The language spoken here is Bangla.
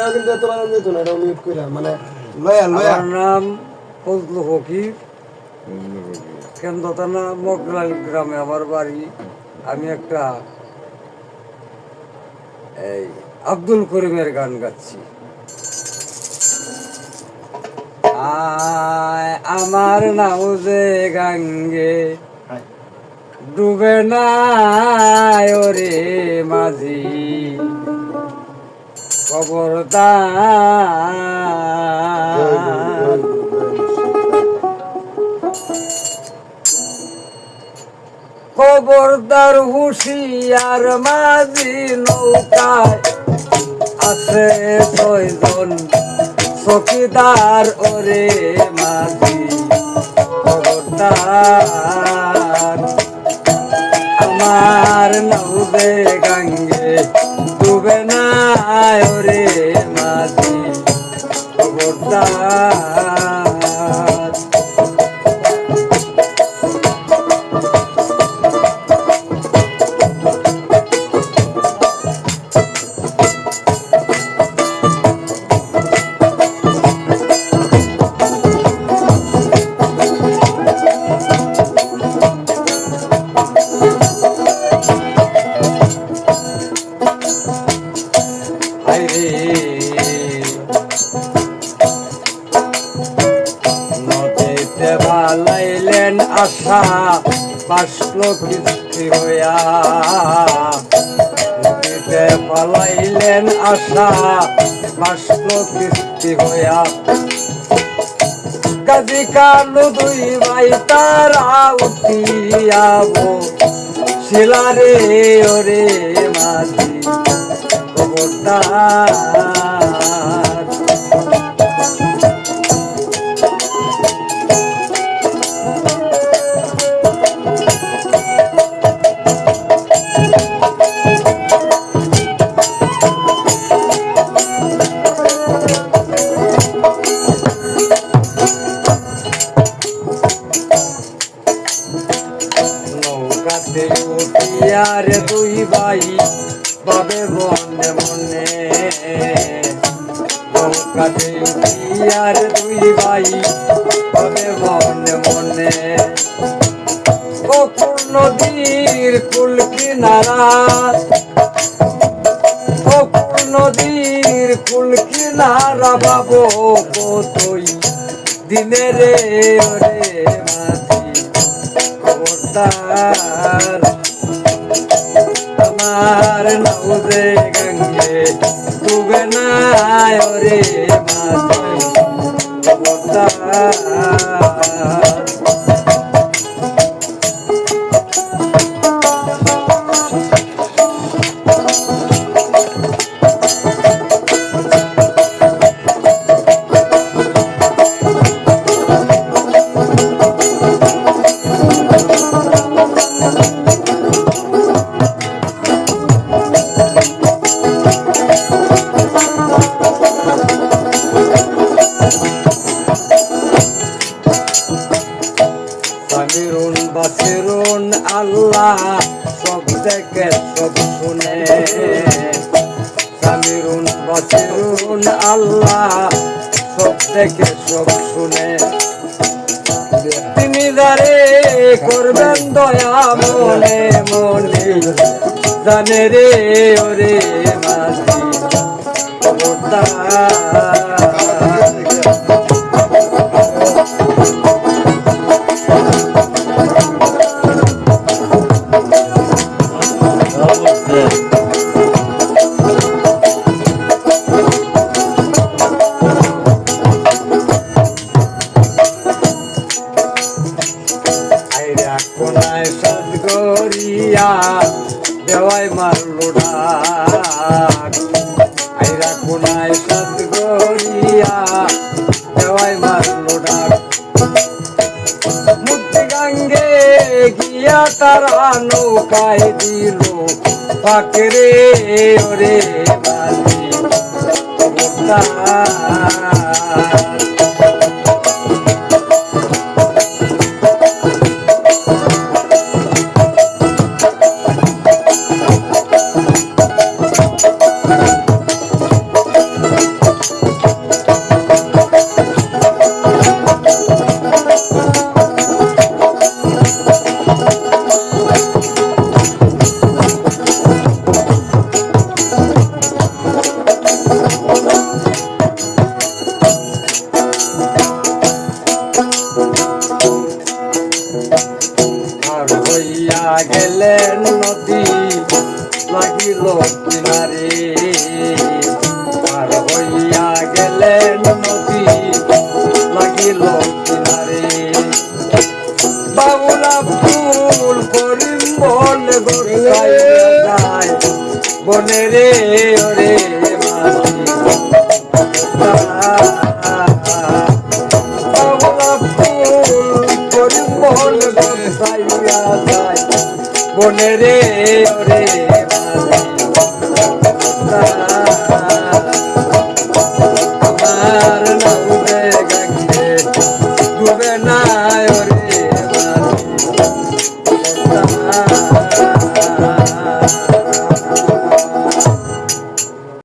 এটাও কিন্তু যেত না এটাও মিউট করে মানে লয়া লয়া। নাম ফজলু ফকির। কেন্দ্র থানা মগলাল গ্রামে আমার বাড়ি। আমি একটা এই আব্দুল করিমের গান গাচ্ছি। আমার নাও যে গাঙ্গে ডুবে না ওরে মাঝি। খবরদার। খবরদার হুশিয়ার মাঝি নৌকায় আছে ছয়জন চকিদার ওরে মাঝি। খবরদার আমার নৌদে গঙ্গে ডুবে না ওরে। আশা বাসল কিস্তি হইয়া। পালাইলেন আশা, বাসল কিস্তি হইয়া। কাজী কালু দুই ভাই তারা উঠিয়াবো শিলারে ওরে মাঝি নৌকাতে উঠিয়ার দুই ভাই বাবে মনে মনে। গোকুল নদীর কুল কিনারা গোকুল নদীর কুল কিনারা বাবু কতই দিনে রে ওরে মাঝি আমার নৌদে গঙ্গে ডুবে না ওরে মাঝি শুনে। সামিরুন বাসিরুন, আল্লাহ সব থেকে সব শুনে। তিনি দারে করবেন দয়া মনে মনে, জানে রে ওরে মাঝি। তারা নৌকায় দিল। পাকরে ওরে বালি। কিনারে হইয়া গেলেন নদী লাগিল কিনারে। বাবুলা ফুল করিম গোসাই যায় বনে রে, ওরে বনে রে, ওরে